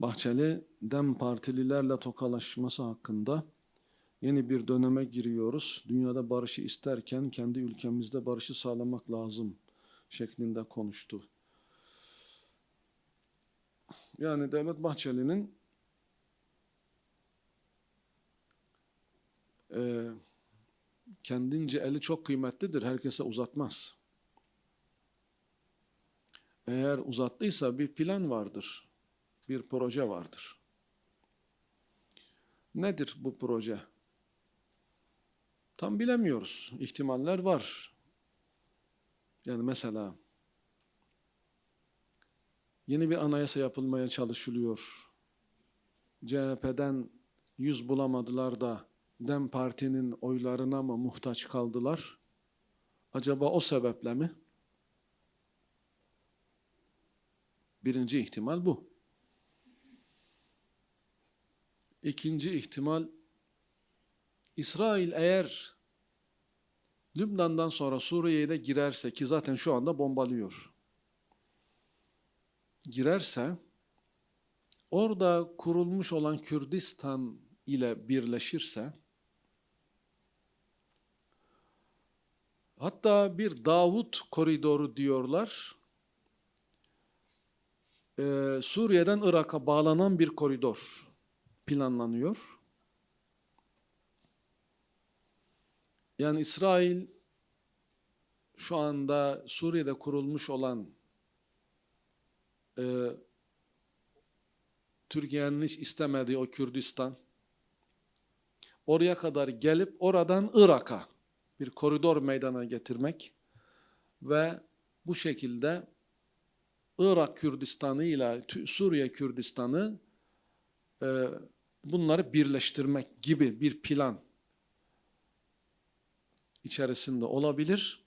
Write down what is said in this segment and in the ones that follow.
Bahçeli Dem Partililerle tokalaşması hakkında yeni bir döneme giriyoruz. Dünyada barışı isterken kendi ülkemizde barışı sağlamak lazım şeklinde konuştu. Yani Devlet Bahçeli'nin e, kendince eli çok kıymetlidir. Herkese uzatmaz. Eğer uzattıysa bir plan vardır. Bir proje vardır. Nedir bu proje? Tam bilemiyoruz. İhtimaller var. Yani mesela yeni bir anayasa yapılmaya çalışılıyor. CHP'den yüz bulamadılar da Dem Parti'nin oylarına mı muhtaç kaldılar? Acaba o sebeple mi? Birinci ihtimal bu. İkinci ihtimal İsrail eğer Lübnan'dan sonra Suriye'ye de girerse ki zaten şu anda bombalıyor. Girerse orada kurulmuş olan Kürdistan ile birleşirse hatta bir Davut koridoru diyorlar. Ee, Suriye'den Irak'a bağlanan bir koridor planlanıyor. Yani İsrail şu anda Suriye'de kurulmuş olan e, Türkiye'nin hiç istemediği o Kürdistan oraya kadar gelip oradan Irak'a bir koridor meydana getirmek ve bu şekilde Irak Kürdistan'ı ile Suriye Kürdistan'ı e, bunları birleştirmek gibi bir plan içerisinde olabilir.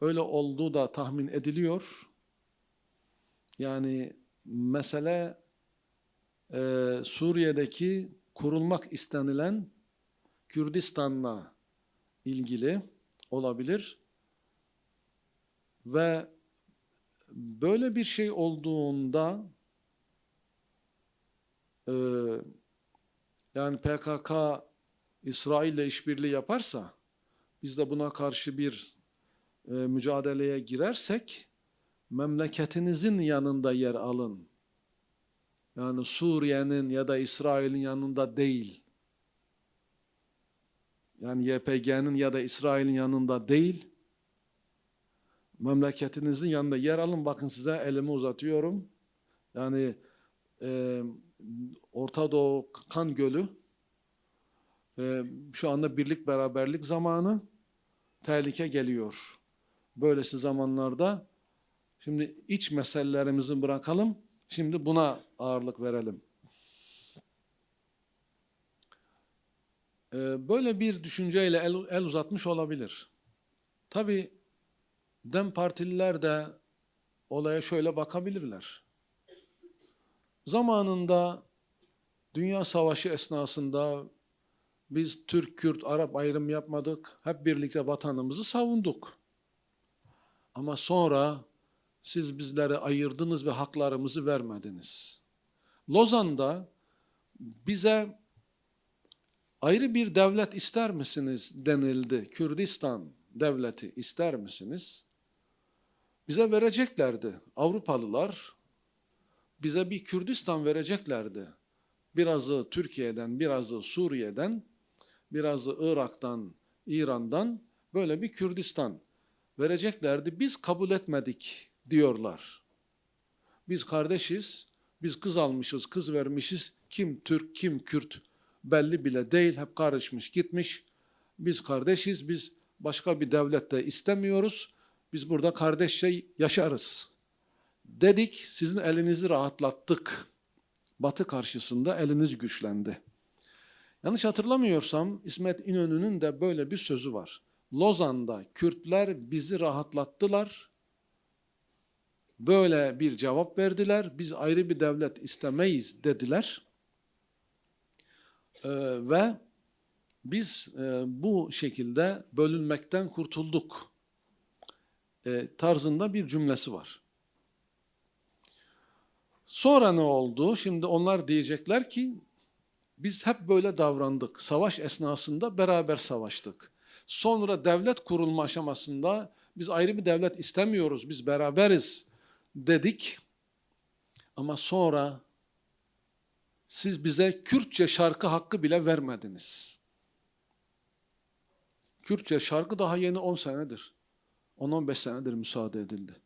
Öyle olduğu da tahmin ediliyor. Yani mesele e, Suriye'deki kurulmak istenilen Kürdistan'la ilgili olabilir. Ve böyle bir şey olduğunda e, yani PKK İsrail'le işbirliği yaparsa biz de buna karşı bir e, mücadeleye girersek memleketinizin yanında yer alın. Yani Suriye'nin ya da İsrail'in yanında değil. Yani YPG'nin ya da İsrail'in yanında değil. Memleketinizin yanında yer alın. Bakın size elimi uzatıyorum. Yani e, Orta Doğu kan gölü e, şu anda birlik beraberlik zamanı tehlike geliyor. Böylesi zamanlarda şimdi iç meselelerimizi bırakalım. Şimdi buna ağırlık verelim. E, böyle bir düşünceyle el, el uzatmış olabilir. Tabi Dem Partililer de olaya şöyle bakabilirler. Zamanında Dünya Savaşı esnasında biz Türk, Kürt, Arap ayrım yapmadık. Hep birlikte vatanımızı savunduk. Ama sonra siz bizlere ayırdınız ve haklarımızı vermediniz. Lozan'da bize ayrı bir devlet ister misiniz denildi. Kürdistan devleti ister misiniz? Bize vereceklerdi. Avrupalılar bize bir Kürdistan vereceklerdi. Birazı Türkiye'den, birazı Suriye'den, birazı Irak'tan, İran'dan böyle bir Kürdistan vereceklerdi. Biz kabul etmedik diyorlar. Biz kardeşiz, biz kız almışız, kız vermişiz. Kim Türk, kim Kürt belli bile değil, hep karışmış gitmiş. Biz kardeşiz, biz başka bir devlette istemiyoruz. Biz burada kardeşçe yaşarız. Dedik, sizin elinizi rahatlattık. Batı karşısında eliniz güçlendi. Yanlış hatırlamıyorsam İsmet İnönü'nün de böyle bir sözü var. Lozan'da Kürtler bizi rahatlattılar. Böyle bir cevap verdiler. Biz ayrı bir devlet istemeyiz dediler. Ee, ve biz e, bu şekilde bölünmekten kurtulduk e, tarzında bir cümlesi var. Sonra ne oldu? Şimdi onlar diyecekler ki biz hep böyle davrandık. Savaş esnasında beraber savaştık. Sonra devlet kurulma aşamasında biz ayrı bir devlet istemiyoruz, biz beraberiz dedik. Ama sonra siz bize Kürtçe şarkı hakkı bile vermediniz. Kürtçe şarkı daha yeni 10 senedir. 10-15 senedir müsaade edildi.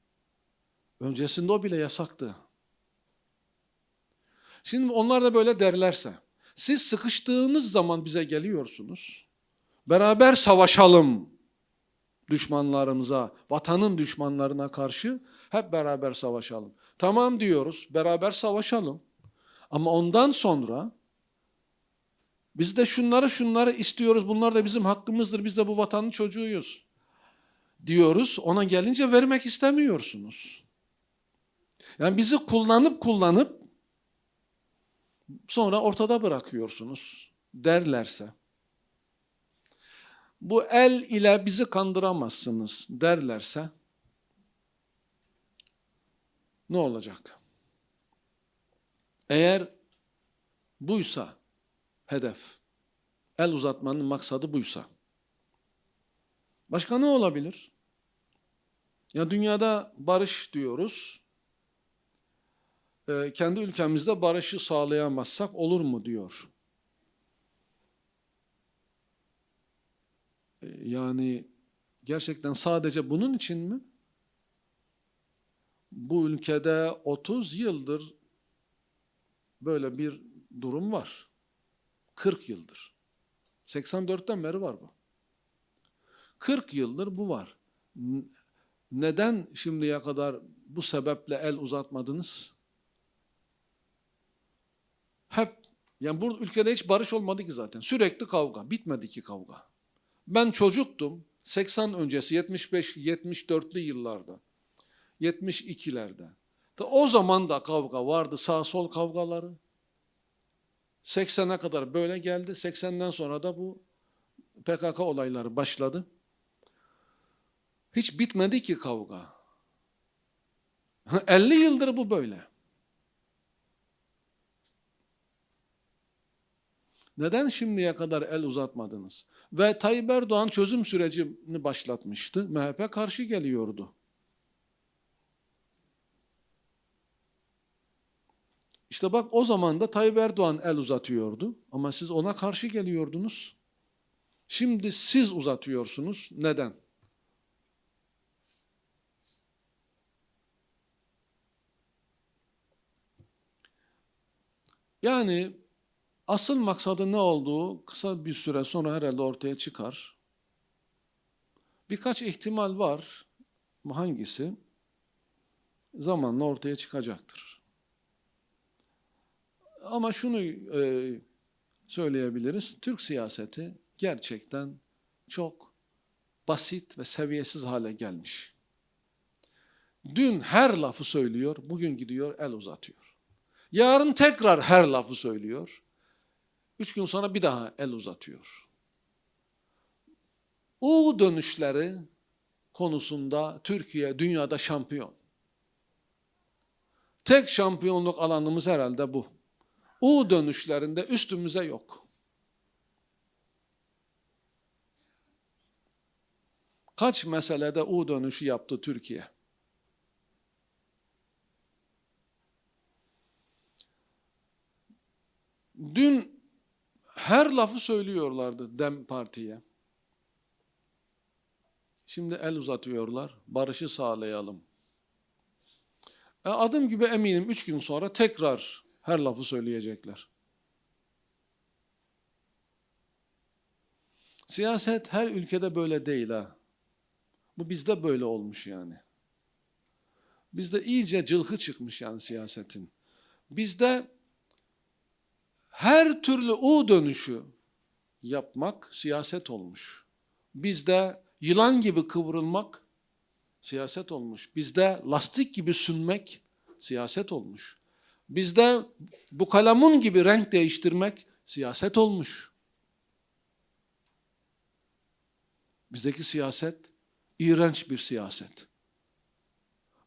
Öncesinde o bile yasaktı. Şimdi onlar da böyle derlerse, siz sıkıştığınız zaman bize geliyorsunuz. Beraber savaşalım düşmanlarımıza, vatanın düşmanlarına karşı hep beraber savaşalım. Tamam diyoruz, beraber savaşalım. Ama ondan sonra biz de şunları şunları istiyoruz, bunlar da bizim hakkımızdır, biz de bu vatanın çocuğuyuz diyoruz. Ona gelince vermek istemiyorsunuz. Yani bizi kullanıp kullanıp sonra ortada bırakıyorsunuz derlerse. Bu el ile bizi kandıramazsınız derlerse ne olacak? Eğer buysa hedef, el uzatmanın maksadı buysa, başka ne olabilir? Ya dünyada barış diyoruz, Ee, kendi ülkemizde barışı sağlayamazsak olur mu diyor. Ee, Yani gerçekten sadece bunun için mi? Bu ülkede 30 yıldır böyle bir durum var. 40 yıldır. 84'ten beri var bu. 40 yıldır bu var. Neden şimdiye kadar bu sebeple el uzatmadınız? Hep yani bu ülkede hiç barış olmadı ki zaten. Sürekli kavga. Bitmedi ki kavga. Ben çocuktum. 80 öncesi 75 74'lü yıllarda. 72'lerde. Da o zaman da kavga vardı. Sağ sol kavgaları. 80'e kadar böyle geldi. 80'den sonra da bu PKK olayları başladı. Hiç bitmedi ki kavga. 50 yıldır bu böyle. Neden şimdiye kadar el uzatmadınız? Ve Tayyip Erdoğan çözüm sürecini başlatmıştı. MHP karşı geliyordu. İşte bak o zaman da Tayyip Erdoğan el uzatıyordu ama siz ona karşı geliyordunuz. Şimdi siz uzatıyorsunuz. Neden? Yani asıl maksadı ne olduğu kısa bir süre sonra herhalde ortaya çıkar. Birkaç ihtimal var. Hangisi? Zamanla ortaya çıkacaktır. Ama şunu e, söyleyebiliriz. Türk siyaseti gerçekten çok basit ve seviyesiz hale gelmiş. Dün her lafı söylüyor, bugün gidiyor el uzatıyor. Yarın tekrar her lafı söylüyor. Üç gün sonra bir daha el uzatıyor. U dönüşleri konusunda Türkiye dünyada şampiyon. Tek şampiyonluk alanımız herhalde bu. U dönüşlerinde üstümüze yok. Kaç meselede U dönüşü yaptı Türkiye? Dün her lafı söylüyorlardı Dem Parti'ye. Şimdi el uzatıyorlar. Barışı sağlayalım. E adım gibi eminim üç gün sonra tekrar her lafı söyleyecekler. Siyaset her ülkede böyle değil ha. Bu bizde böyle olmuş yani. Bizde iyice cılkı çıkmış yani siyasetin. Bizde her türlü U dönüşü yapmak siyaset olmuş. Bizde yılan gibi kıvrılmak siyaset olmuş. Bizde lastik gibi sünmek siyaset olmuş. Bizde bu kalamun gibi renk değiştirmek siyaset olmuş. Bizdeki siyaset iğrenç bir siyaset.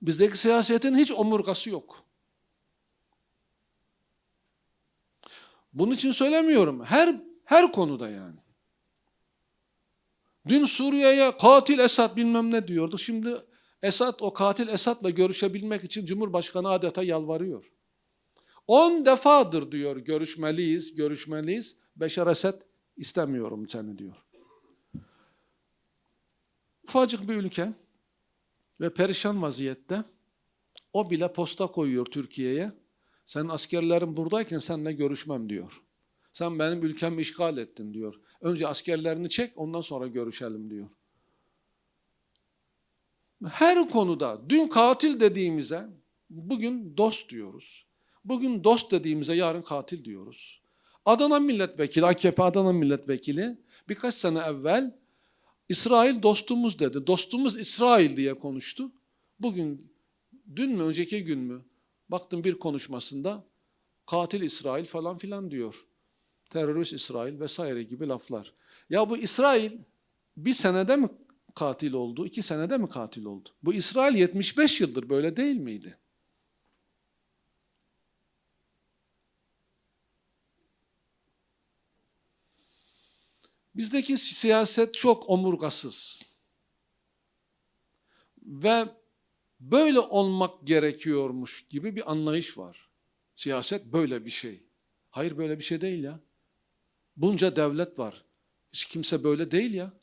Bizdeki siyasetin hiç omurgası yok. Bunun için söylemiyorum. Her her konuda yani. Dün Suriye'ye katil Esad bilmem ne diyordu. Şimdi Esad o katil Esad'la görüşebilmek için Cumhurbaşkanı adeta yalvarıyor. On defadır diyor görüşmeliyiz, görüşmeliyiz. Beşar Esad istemiyorum seni diyor. Ufacık bir ülke ve perişan vaziyette o bile posta koyuyor Türkiye'ye. Sen askerlerin buradayken seninle görüşmem diyor. Sen benim ülkemi işgal ettin diyor. Önce askerlerini çek ondan sonra görüşelim diyor. Her konuda dün katil dediğimize bugün dost diyoruz. Bugün dost dediğimize yarın katil diyoruz. Adana milletvekili, AKP Adana milletvekili birkaç sene evvel İsrail dostumuz dedi. Dostumuz İsrail diye konuştu. Bugün, dün mü, önceki gün mü? Baktım bir konuşmasında katil İsrail falan filan diyor. Terörist İsrail vesaire gibi laflar. Ya bu İsrail bir senede mi katil oldu, iki senede mi katil oldu? Bu İsrail 75 yıldır böyle değil miydi? Bizdeki siyaset çok omurgasız. Ve böyle olmak gerekiyormuş gibi bir anlayış var. Siyaset böyle bir şey. Hayır böyle bir şey değil ya. Bunca devlet var. Hiç kimse böyle değil ya.